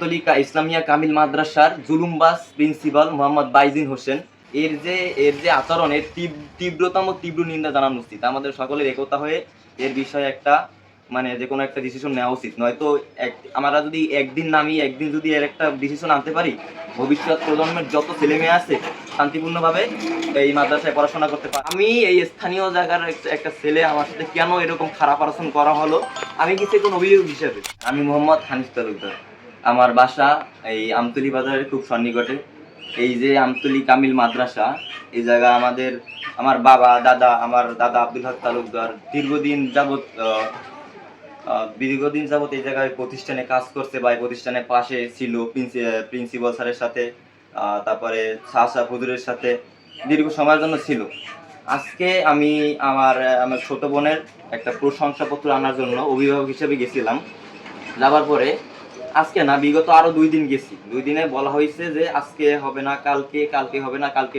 আমতলিকা ইসলামিয়া কামিল মাদ্রাসার জুলুমবাস প্রিন্সিপাল মোহাম্মদ বাইজিন হোসেন। এর যে এর যে আচরণের তীব- তীব্রতম, তীব্র নিন্দা জানানো উচিত। আমাদের সকলের একতা হয়ে এর বিষয়ে একটা মানে যে কোনো একটা ডিসিশন নেওয়া উচিত। নয়তো এক, আমরা যদি একদিন নামি, একদিন যদি এর একটা ডিসিশন আনতে পারি, ভবিষ্যৎ প্রজন্মের যত ছেলে মেয়ে আছে, শান্তিপূর্ণভাবে এই মাদ্রাসায় পড়াশোনা করতে পারি আমি এই স্থানীয় জায়গার একটা- একটা ছেলে, আমার সাথে কেন এরকম খারাপ আচরণ করা হলো, আমি কিছু কোন অভিযোগ হিসেবে? আমি মোহাম্মদ হানিফ তালুকদার। আমার বাসা এই আমতলি বাজারের খুব সন্নিকটে। এই যে আমতলি কামিল মাদ্রাসা, এই জায়গা আমাদের, আমার বাবা, দাদা, আমার দাদা আব্দুল হক তালুকদার দীর্ঘদিন যাবৎ দীর্ঘদিন যাবৎ এই জায়গায় প্রতিষ্ঠানে কাজ করছে বা এই প্রতিষ্ঠানের পাশে ছিল প্রিন্সিপাল স্যারের সাথে তারপরে শাহ হুজুরের সাথে দীর্ঘ সময়ের জন্য ছিল। আজকে আমি আমার আমার ছোট বোনের একটা প্রশংসাপত্র আনার জন্য অভিভাবক হিসেবে গেছিলাম। যাবার পরে আজকে না, বিগত আরও দুই দিন গেছি। দুই দিনে বলা হয়েছে যে আজকে হবে না, কালকে কালকে হবে না, কালকে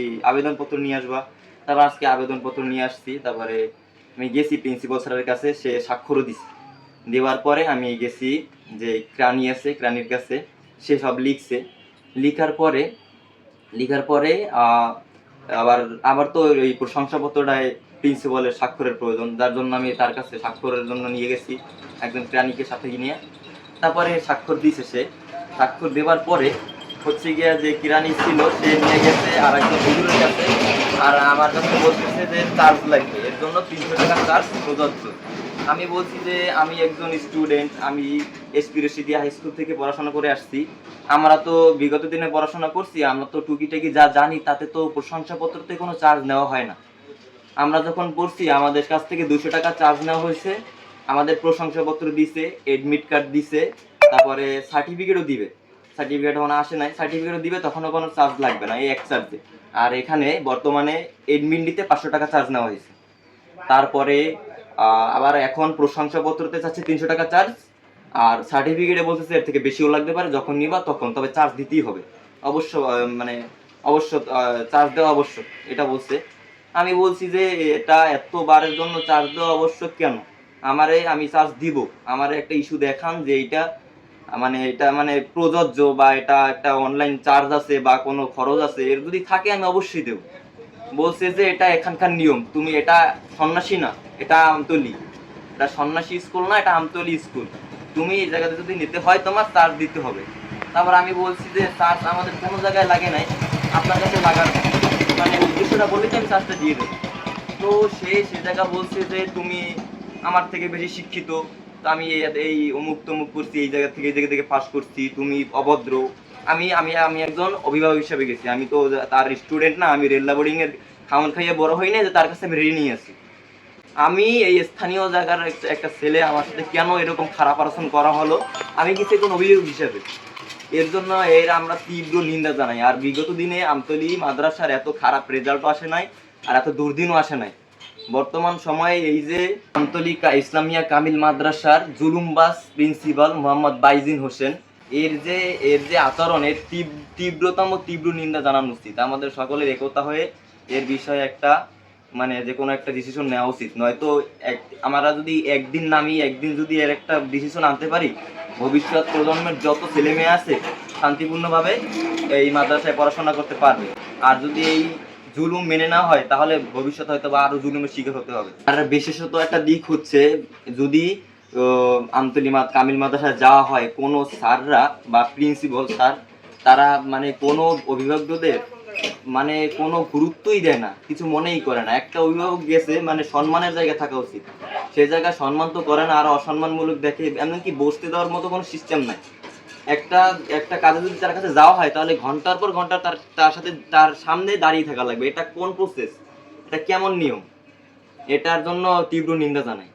এই আবেদনপত্র নিয়ে আসবা। তারপর আজকে আবেদনপত্র নিয়ে আসছি, তারপরে আমি গেছি প্রিন্সিপাল স্যারের কাছে, সে স্বাক্ষরও দিছে। দেওয়ার পরে আমি গেছি যে ক্রানি আছে ক্রানির কাছে, সে সব লিখছে। লিখার পরে লিখার পরে আবার আবার তো এই প্রশংসাপত্রটায় প্রিন্সিপালের স্বাক্ষরের প্রয়োজন। যার জন্য আমি তার কাছে স্বাক্ষরের জন্য নিয়ে গেছি, একজন প্রাণীকে সাথে নিয়ে। তারপরে স্বাক্ষর দিয়েছে সে। স্বাক্ষর দেওয়ার পরে হচ্ছে গিয়া যে কিরানি ছিল, সে নিয়ে গেছে আর একজন হুজুরের কাছে। আর আমার কাছে বলতেছে যে চার্জ লাগবে, এর জন্য তিনশো টাকা চার্জ প্রযোজ্য। আমি বলছি যে আমি একজন স্টুডেন্ট, আমি এসপিরেসিডিয়া হাই স্কুল থেকে পড়াশোনা করে আসছি। আমরা তো বিগত দিনে পড়াশোনা করছি, আমরা তো টুকিটাকি যা জানি তাতে তো প্রশংসাপত্রতে কোনো চার্জ নেওয়া হয় না। আমরা যখন পড়ছি, আমাদের কাছ থেকে দুশো টাকা চার্জ নেওয়া হয়েছে। আমাদের প্রশংসাপত্র দিছে এডমিট কার্ড দিছে, তারপরে সার্টিফিকেটও দিবে। সার্টিফিকেট যখন আসে নাই সার্টিফিকেটও দিবে, তখনও কোনো চার্জ লাগবে না, এই এক চার্জে আর এখানে বর্তমানে এডমিন দিতে পাঁচশো টাকা চার্জ নেওয়া হয়েছে। তারপরে আবার এখন প্রশংসাপত্রতে চাচ্ছে তিনশো টাকা চার্জ আর সার্টিফিকেটে বলতেছে এর থেকে বেশিও লাগতে পারে, যখন নিবা তখন, তবে চার্জ দিতেই হবে। অবশ্য মানে অবশ্য চার্জ দেওয়া আবশ্যক এটা বলছে। আমি বলছি যে, এটা এতবারের জন্য চার্জ দেওয়া আবশ্যক কেন? আমারে আমি চার্জ দিব। আমারে একটা ইস্যু দেখান যে এটা মানে এটা মানে প্রযোজ্য বা এটা একটা অনলাইন চার্জ আছে বা কোনো খরচ আছে, এর যদি থাকে আমি অবশ্যই দেবো। বলছে যে এটা এখানকার নিয়ম, তুমি এটা সন্ন্যাসী না, এটা আমতলি। এটা সন্ন্যাসী স্কুল না, এটা আমতলি স্কুল তুমি এই জায়গাতে যদি নিতে হয় তোমার চার্জ দিতে হবে। তারপর আমি বলছি যে চার্জ আমাদের কোনো জায়গায় লাগে নাই, আপনার কাছে লাগার মানে উদ্দেশ্যটা বলে তো আমি চার্জটা দিয়ে দেবো। তো সে সে জায়গা বলছে যে তুমি আমার থেকে বেশি শিক্ষিত আমি এই- অমুক তমুক করছি, এই জায়গা থেকে এই জায়গা থেকে পাস করছি, তুমি অভদ্র। আমি আমি আমি একজন অভিভাবক হিসেবে গেছি। আমি তো তার স্টুডেন্ট না, আমি রেল্লা বোর্ডিং এর খাওয়ান খাইয়ে বড় হই না যে তার কাছে আমি ঋণী নিয়ে আছি আমি এই স্থানীয় জায়গার একটা- ছেলে, আমার সাথে কেন এরকম খারাপ আচরণ করা হলো? আমি কিছু কোন অভিযোগ হিসেবে। এর জন্য এর আমরা তীব্র নিন্দা জানাই। আর বিগত দিনে আমতলি মাদ্রাসার এত খারাপ রেজাল্টও আসে নাই, আর এত দুর্দিনও আসে নাই। বর্তমান সময়ে এই যে আন্তলিকা ইসলামিয়া কামিল মাদ্রাসার জুলুমবাস প্রিন্সিপাল মোহাম্মদ বাইজিন হোসেন, এর যে এর যে আচরণের তীব্রতম, তীব্র নিন্দা জানানো উচিত। আমাদের সকলের একতা হয়ে এর বিষয়ে একটা মানে যে কোনো একটা ডিসিশন নেওয়া উচিত। নয়তো এক, আমরা যদি একদিন নামি, একদিন যদি এর একটা ডিসিশন আনতে পারি, ভবিষ্যৎ প্রজন্মের যত ছেলে মেয়ে আছে শান্তিপূর্ণভাবে এই মাদ্রাসায় পড়াশোনা করতে পারবে। আর যদি এই জুলুম মেনে না হয় তাহলে ভবিষ্যতে হয়তো বা আরও জুলুমের শিকার হতে হবে। আর বিশেষত একটা দিক হচ্ছে যদি আহ, আমতলি মাদ কামিল মাদ্রাসায় যাওয়া হয় কোনো স্যাররা বা প্রিন্সিপাল স্যার তারা মানে কোনো অভিভাবকদের মানে কোনো গুরুত্বই দেয় না কিছু মনেই করে না। একটা অভিভাবক গেছে মানে সম্মানের জায়গা থাকা উচিত। সেই জায়গায় সম্মান তো করে না আর অসম্মানমূলক দেখে এমনকি বসতে দেওয়ার মতো কোনো সিস্টেম নাই। একটা একটা কাজে যদি তার কাছে যাওয়া হয়, তাহলে ঘণ্টার পর ঘণ্টা তার তার সাথে, তার সামনে দাঁড়িয়ে থাকা লাগবে। এটা কোন প্রসেস এটা কেমন নিয়ম? এটার জন্য তীব্র নিন্দা জানাই।